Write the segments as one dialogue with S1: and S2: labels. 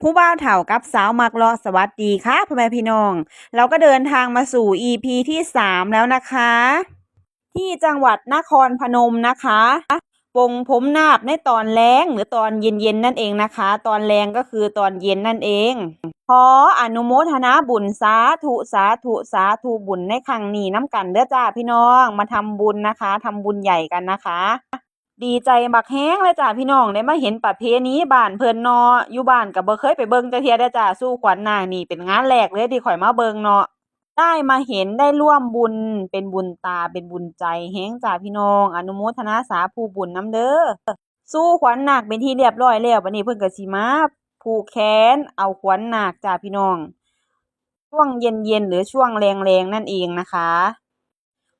S1: ผู้บ่าวเฒ่ากับสาวมักเลาะสวัสดีค่ะพ่อแม่พี่น้อง เราก็เดินทางมาสู่ EP ที่ 3 แล้วนะคะ ที่จังหวัดนครพนมนะคะปงผมนาบในตอนแรงหรือตอนเย็นๆนั่นเองนะคะ ตอนแรงก็คือตอนเย็นนั่นเอง ขออนุโมทนาบุญสาธุสาธุสาธุบุญในครั้งนี้น้ำกันเด้อจ้าพี่น้องมาทำบุญนะคะทำบุญใหญ่กันนะคะ ดีใจบักแห้งเลยจ้าพี่น้องได้มาเห็นประเพณีบ้านเพิ่นเนาะอยู่บ้านก็บ่เคยไปเบิ่งจักเทียเด้จ้าสู้ขวัญนางนี่เป็นงานแรกเลยที่ข่อยมาเบิ่งเนาะได้มาเห็นได้ร่วมบุญเป็นบุญตาเป็นบุญใจแฮงจ้าพี่น้อง อนุโมทนาสาธุบุญนํเด้อสู้ขวัญหนาคเป็นที่เรียบร้อยแล้วบัดนี้เพิ่นก็สิมาผูกแขนเอาขวัญหนาคจ้าพี่น้อง ช่วงเย็นๆหรือช่วงแรงๆนั่นเองนะคะ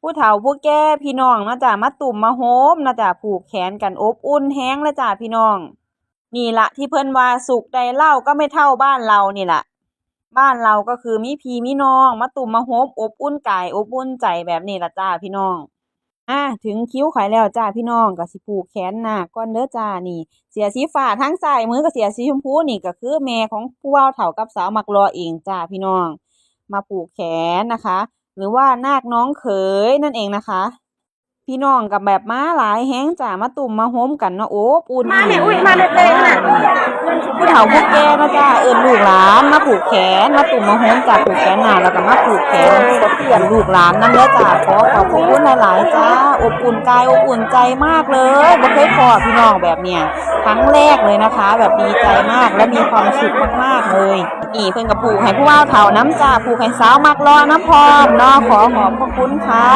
S1: ผู้เฒ่าผู้แก่พี่น้องนะจ้ะมาตุ่มมาโฮมนะจ้ะผูกแขนกันอบอุ่นแฮงเลยจ้ะพี่น้อง นี่ละที่เพิ่นว่าสุขใดเล่าก็ไม่เท่าบ้านเรานี่ละบ้านเราก็คือมีพี่มีน้องมาตุ่มมาโฮมอบอุ่นกายอบอุ่นใจแบบนี้ละจ้าพี่น้องอะถึงคิ้วข่อยแล้วจ้าพี่น้องก็สิผูกแขนนาก่อนเด้อจ้านี่ เสียสีฟ้าทั้งซ้ายมือก็เสียสีชมพูนี่ก็คือแม่ของผู้เว้าเฒ่ากับสาวมักรอเองจ้าพี่น้อง มาผูกแขนนะคะ หรือว่านาคน้องเขยนั่นเองนะคะ พี่น้องกับแบบมาหลายแห้งจ้ามาตุ่มมาโฮมกันเนาะโอ้ปุ่น
S2: มาเนี่ยอุ๊ยมาเลยเลยน่ะ
S1: ผู้เฒ่าผู้แก่เนาะจ้าเอิ้นลูกหลานมาผูกแขนมาตุ่มมาโฮมจ้าผูกแขนหน้าแล้วก็มาผูกแขนกับเพื่อนลูกหลานนั่นเด้อจ้าขอขอบพระคุณหลายๆจ้าอบอุ่นกายอบอุ่นใจมากเลยบ่เคยพอพี่น้องแบบเนี้ยครั้งแรกเลยนะคะ แบบดีใจมากและมีความสุขมากๆเลยนี่เพิ่นก็ผูกให้ผู้ว่าเฒ่าน้ำจ้าผูกให้สาวมักรอน้ำพร้อมเนาะขอขอบพระคุณค่ะ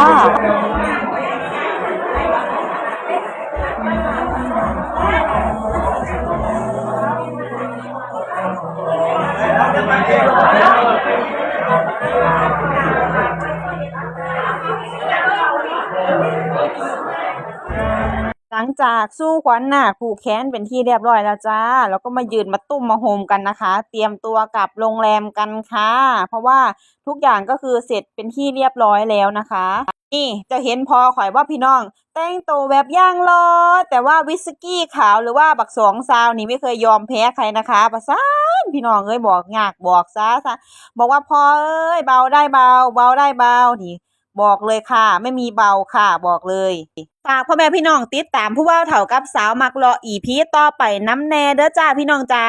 S1: ลังจากสู้ขวัญนาคผูกแขนเป็นที่เรียบร้อยแล้วจ้า แล้วก็มายืนมาตุ้มมาโฮมกันนะคะ เตรียมตัวกลับโรงแรมกันค่ะ เพราะว่าทุกอย่างก็คือเสร็จเป็นที่เรียบร้อยแล้วนะคะ นี่จะเห็นพอข่อยว่าพี่น้อง แต่งตัวแบบย่างรอแต่ว่าวิสกี้ขาวหรือว่าบักสองซาวนี่ไม่เคยยอมแพ้ใครนะคะประสานพี่น้องเอ้ยบอกยากบอกซะซะบอกว่าพอเอ้ยเบาได้เบา เบาได้เบานี่ บอกเลยค่ะ ไม่มีเบาค่ะ บอกเลยฝากพ่อแม่พี่น้องติดตามผู้ว่าเถ่ากับสาวมักรออีพีต่อไปน้ำแน่เด้อจ้าพี่น้องจ้า